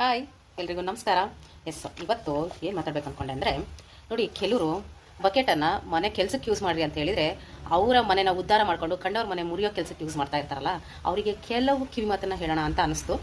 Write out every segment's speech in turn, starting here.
Hi, ಎಲ್ರಿಗೂ ನಮಸ್ಕಾರ. S ಇವತ್ತು ಏನು ಮಾತಾಡ್ಬೇಕು ಅಂದ್ಕೊಂಡೆ ಅಂದರೆ, ನೋಡಿ ಕೆಲವರು ಬಕೆಟನ್ನು ಮನೆ ಕೆಲಸಕ್ಕೆ ಯೂಸ್ ಮಾಡಿರಿ ಅಂತ ಹೇಳಿದರೆ, ಅವರ ಮನೆನ ಉದ್ಧಾರ ಮಾಡಿಕೊಂಡು ಕಂಡವ್ರ ಮನೆ ಮುರಿಯೋ ಕೆಲಸಕ್ಕೆ ಯೂಸ್ ಮಾಡ್ತಾ ಇರ್ತಾರಲ್ಲ, ಅವರಿಗೆ ಕೆಲವು ಕಿವಿ ಮಾತನ್ನು ಹೇಳೋಣ ಅಂತ ಅನಿಸ್ತು.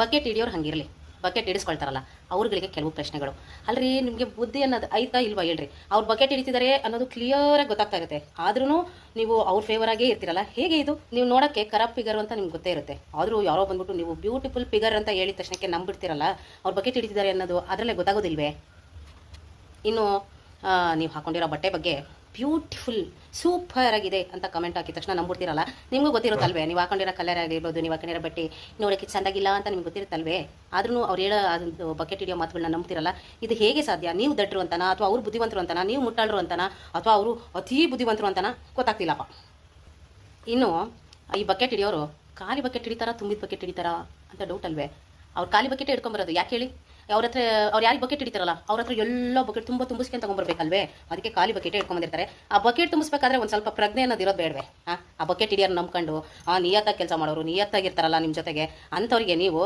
ಬಕೆಟ್ ಹಿಡಿಯೋರು ಹಂಗಿರಲಿ. ಬಕೆಟ್ ಹಿಡಿಸ್ಕೊಳ್ತಾರಲ್ಲ. ಅವ್ರುಗಳಿಗೆ ಕೆಲವು ಪ್ರಶ್ನೆಗಳು. ಅಲ್ರಿ, ನಿಮಗೆ ಬುದ್ಧಿ ಅನ್ನೋದು ಐತಾ ಇಲ್ವಾ ಹೇಳ್ರಿ? ಅವ್ರ ಬಕೆಟ್ ಹಿಡಿತಿದ್ದಾರೆ ಅನ್ನೋದು ಕ್ಲಿಯರಾಗಿ ಗೊತ್ತಾಗ್ತಾ ಇರುತ್ತೆ. ಆದ್ರೂ ನೀವು ಅವ್ರ ಫೇವರ್ ಆಗೇ ಇರ್ತೀರಲ್ಲ. ಹೇಗೆ ಇದು? ನೀವು ನೋಡೋಕ್ಕೆ ಕರಪ್ ಫಿಗರ್ ಅಂತ ನಿಮ್ಗೆ ಗೊತ್ತೇ ಇರುತ್ತೆ. ಆದರೂ ಯಾರೋ ಬಂದ್ಬಿಟ್ಟು ನೀವು ಬ್ಯೂಟಿಫುಲ್ ಫಿಗರ್ ಅಂತ ಹೇಳಿದ ತಕ್ಷಣಕ್ಕೆ ನಂಬಿಡ್ತಿರಲ್ಲ, ಅವ್ರ ಬಕೆಟ್ ಹಿಡಿತಿದ್ದಾರೆ ಅನ್ನೋದು ಅದರಲ್ಲೇ ಗೊತ್ತಾಗೋದಿಲ್ವೇ? ಇನ್ನು ನೀವು ಹಾಕೊಂಡಿರೋ ಬಟ್ಟೆ ಬಗ್ಗೆ ಬ್ಯೂಟಿಫುಲ್, ಸೂಪರ್ ಆಗಿದೆ ಅಂತ ಕಮೆಂಟ್ ಹಾಕಿದ ತಕ್ಷಣ ನಂಬಿಡ್ತೀರಲ್ಲ ನಿಮಗೂ ಗೊತ್ತಿರುತ್ತಲ್ವೇ? ನೀವು ಹಾಕೊಂಡಿರೋ ಕಲರ್ ಆಗಿರ್ಬೋದು, ನೀವು ಹಾಕೊಂಡಿರೋ ಬಟ್ಟೆ ನೋಡೋಕ್ಕೆ ಚೆಂದಾಗಿಲ್ಲ ಅಂತ ನಿಮ್ಗೆ ಗೊತ್ತಿರುತ್ತಲ್ವೇ? ಆದ್ರೂ ಅವ್ರು ಹೇಳೋ ಅದೊಂದು ಬಕೆಟ್ ಹಿಡಿಯೋ ಮಾತುಗಳನ್ನ ನಂಬ್ತಿರಲ್ಲ. ಇದು ಹೇಗೆ ಸಾಧ್ಯ? ನೀವು ದಡ್ರು ಅಂತನಾ? ಅಥವಾ ಅವ್ರು ಬುದ್ಧಿವಂತರು ಅಂತನ? ನೀವು ಮುಟ್ಟಾಳರು ಅಂತನಾ? ಅಥವಾ ಅವರು ಅತೀ ಬುದ್ಧಿವಂತರು ಅಂತನ? ಗೊತ್ತಾಗ್ತಿಲ್ಲಪ್ಪ ಇನ್ನು, ಈ ಬಕೆಟ್ ಹಿಡಿಯೋರು, ಖಾಲಿ ಬಕೆಟ್ ಹಿಡಿತಾರಾ, ತುಂಬಿದ ಬಕೆಟ್ ಹಿಡಿತಾರಾ ಅಂತ ಡೌಟ್ ಅಲ್ವೇ? ಅವ್ರು ಖಾಲಿ ಬಕೆಟ್ ಹಿಡ್ಕೊಂಬರೋದು ಯಾಕೆ ಹೇಳಿ? ಅವ್ರ ಹತ್ರ, ಅವ್ರು ಯಾರಿಗೆ ಬಕೆಟ್ ಹಿಡಿತಾರಲ್ಲ, ಅವ್ರ ಹತ್ರ ಎಲ್ಲ ಬಕೆಟ್ ತುಂಬ ತುಂಬಿಸ್ಕೊಂಡು ತಗೊಂಬರ್ಬೇಕಲ್ವೇ ಅದಕ್ಕೆ ಖಾಲಿ ಬಕೆಟ್ ಹಿಡ್ಕೊಂಬಂದಿರ್ತಾರೆ ಆ ಬಕೆಟ್ ತುಂಬಿಸ್ಬೇಕಾದ್ರೆ ಒಂದು ಸ್ವಲ್ಪ ಪ್ರಜ್ಞೆ ಅನ್ನೋದು ಇರೋದು ಬೇಡವೆ? ಆ ಬಕೆಟ್ ಹಿಡಿಯೋರು ನಂಬ್ಕೊಂಡು, ಆ, ನಿಯತ್ತಾಗಿ ಕೆಲಸ ಮಾಡೋರು ನಿಯತ್ತಾಗಿರ್ತಾರಲ್ಲ ನಿಮ್ಮ ಜೊತೆಗೆ, ಅಂಥವ್ರಿಗೆ ನೀವು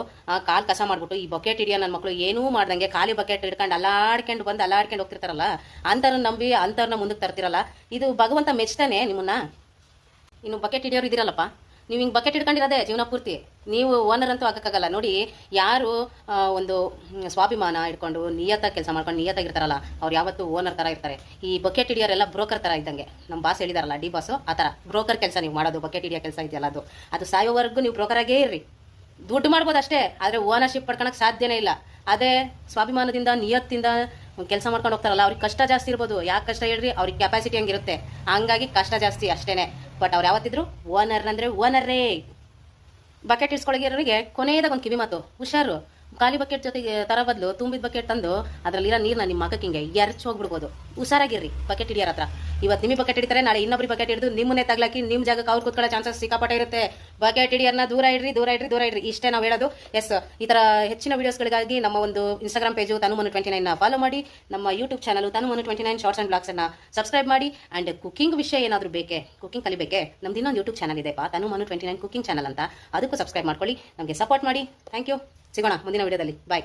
ಕಾಲು ಕಸ ಮಾಡ್ಬಿಟ್ಟು ಈ ಬಕೆಟ್ ಹಿಡಿಯೋ ನನ್ನ ಮಕ್ಕಳು ಏನೂ ಮಾಡ್ದಂಗೆ ಖಾಲಿ ಬಕೆಟ್ ಹಿಡ್ಕೊಂಡು ಅಲ್ಲಾಡ್ಕೊಂಡು ಬಂದು ಅಲ್ಲಾಡ್ಕೊಂಡು ಹೋಗ್ತಿರ್ತಾರಲ್ಲ ಅಂಥವ್ರನ್ನ ನಂಬಿ ಅಂಥವ್ರನ್ನ ಮುಂದಕ್ಕೆ ತರ್ತಿರಲ್ಲ, ಇದು ಭಗವಂತ ಮೆಚ್ತಾನೆ ನಿಮ್ಮನ್ನ? ಇನ್ನು ಬಕೆಟ್ ಹಿಡಿಯೋರು ಇದಿರಲ್ಲಪ್ಪ ನೀವು ಹಿಂಗೆ ಬಕೆಟ್ ಹಿಡ್ಕೊಂಡಿರೋದೇ ಜೀವನ ಪೂರ್ತಿ. ನೀವು ಓನರ್ ಅಂತೂ ಹಾಕೋಕ್ಕಾಗಲ್ಲ ನೋಡಿ, ಯಾರು ಒಂದು ಸ್ವಾಭಿಮಾನ ಇಟ್ಕೊಂಡು ನಿಯತ್ತಾಗಿ ಕೆಲಸ ಮಾಡ್ಕೊಂಡು ನಿಯತ್ತಾಗಿರ್ತಾರಲ್ಲ ಅವ್ರು ಯಾವತ್ತೂ ಓನರ್ ಥರ ಇರ್ತಾರೆ. ಈ ಬಕೆಟ್ ಹಿಡಿಯೋರೆಲ್ಲ ಬ್ರೋಕರ್ ಥರ ಇದ್ದಂಗೆ. ನಮ್ಮ ಬಾಸ್ ಹೇಳಿದಾರಲ್ಲ, ಡಿ ಬಾಸು ಆ ಥರ ಬ್ರೋಕರ್ ಕೆಲಸ ನೀವು ಮಾಡೋದು ಬಕೆಟ್ ಹಿಡಿಯೋ ಕೆಲಸ ಇದೆಯಲ್ಲ ಅದು. ಅದು ಸಾಯೋವರೆಗೂ ನೀವು ಬ್ರೋಕರಾಗೇ ಇರ್ರಿ. ದುಡ್ಡು ಮಾಡ್ಬೋದು ಅಷ್ಟೇ, ಆದರೆ ಓನರ್ಶಿಪ್ ಪಡ್ಕೊಳಕ್ಕೆ ಸಾಧ್ಯನೇ ಇಲ್ಲ. ಅದೇ ಸ್ವಾಭಿಮಾನದಿಂದ, ನಿಯತ್ತಿಂದ ಕೆಲಸ ಮಾಡ್ಕೊಂಡು ಹೋಗ್ತಾರಲ್ಲ, ಅವ್ರಿಗೆ ಕಷ್ಟ ಜಾಸ್ತಿ ಇರ್ಬೋದು. ಯಾಕೆ ಕಷ್ಟ ಹೇಳ್ರಿ? ಅವ್ರಿಗೆ ಕೆಪಾಸಿಟಿ ಹಂಗಿರುತ್ತೆ. ಹಂಗಾಗಿ ಕಷ್ಟ ಜಾಸ್ತಿ ಅಷ್ಟೇನೆ. ಬಟ್ ಅವ್ರು ಯಾವತ್ತಿದ್ರು? ಓನರ್ ಅಂದ್ರೆ ಓನರ್ರೇ ಬಕೆಟ್ ಇಸ್ಕೊಳಗಿರೋರಿಗೆ ಕೊನೆಯದಾಗ ಒಂದು ಕಿವಿ ಮಾತು. ಹುಷಾರು. ಖಾಲಿ ಬಕೆಟ್ ಜೊತೆಗೆ ತರ ಬದಲು ತುಂಬಿದ ಬಕೆಟ್ ತಂದು ಅದರಲ್ಲಿರೋ ನೀರನ್ನ ನಿಮ್ಮ ಮಗಕ್ಕೆ ಹಿಂಗೆ ಎರಚ್ ಹೋಗ್ಬಿಡ್ಬೋದು. ಹುಷಾರಾಗಿರ್ರಿ. ಬಕೆಟ್ ಹಿಡಿಯೋರ ಹತ್ರ. ಇವತ್ತು ನಿಮಗೆ ಬಕೆಟ್ ಹಿಡಿತಾರೆ, ನಾಳೆ ಇನ್ನೊಬ್ರಿಗೆ ಬಕೆಟ್ ಹಿಡಿದು ನಿಮ್ಮನ್ನೇ ತಗ್ಲಾಕಿ ನಿಮ್ಮ ಜಾಗಕ್ಕೆ ಅವ್ರು ಕೂತ್ಕೊಳ್ಳೋ ಚಾನ್ಸಸ್ ಸಿಕ್ಕಾಪಟ್ಟೆ ಇರುತ್ತೆ. ಬಕೆಟ್ ಹಿಡಿಯೋರ್ನ ದೂರ ಇಡ್ರಿ ದೂರ ಇಡ್ರಿ ದೂರ ಇಡ್ರಿ. ಇಷ್ಟೇ ನಾವು ಹೇಳೋದು. ಎಸ್ ಈ ಥರ ಹೆಚ್ಚಿನ ವೀಡಿಯೋಸ್ಗಳಿಗಾಗಿ ನಮ್ಮ ಒಂದು ಇನ್ಸ್ಟಾಗ್ರಾಮ್ ಪೇಜು ತನುಮನು ಟ್ವೆಂಟಿ ನೈನ್ನ ಫಾಲೋ ಮಾಡಿ. ನಮ್ಮ YouTube channel Tanumanu twenty nine shorts and ಬ್ಲಾಗ್ಸನ್ನು subscribe ಮಾಡಿ. ಆ್ಯಂಡ್ ಕುಕಿಂಗ್ ವಿಷಯ ಏನಾದರೂ ಬೇಕೇ ಕುಕಿಂಗ್ ಕಲಿಬೇಕೆ ನಮ್ದು ಇನ್ನೊಂದು ಯೂಟ್ಯೂಬ್ ಚಾನಲ್ ಇದೆ. ಪಾ Tanumanu twenty nine cooking channel ಅಂತ. ಅದಕ್ಕೂ ಸಬ್ಸ್ಕ್ರೈಬ್ ಮಾಡ್ಕೊಳ್ಳಿ. ನಮಗೆ ಸಪೋರ್ಟ್ ಮಾಡಿ. ಥ್ಯಾಂಕ್ ಯು ಸಿಗೋಣ ಮುಂದಿನ ವಿಡಿಯೋದಲ್ಲಿ ಬಾಯ್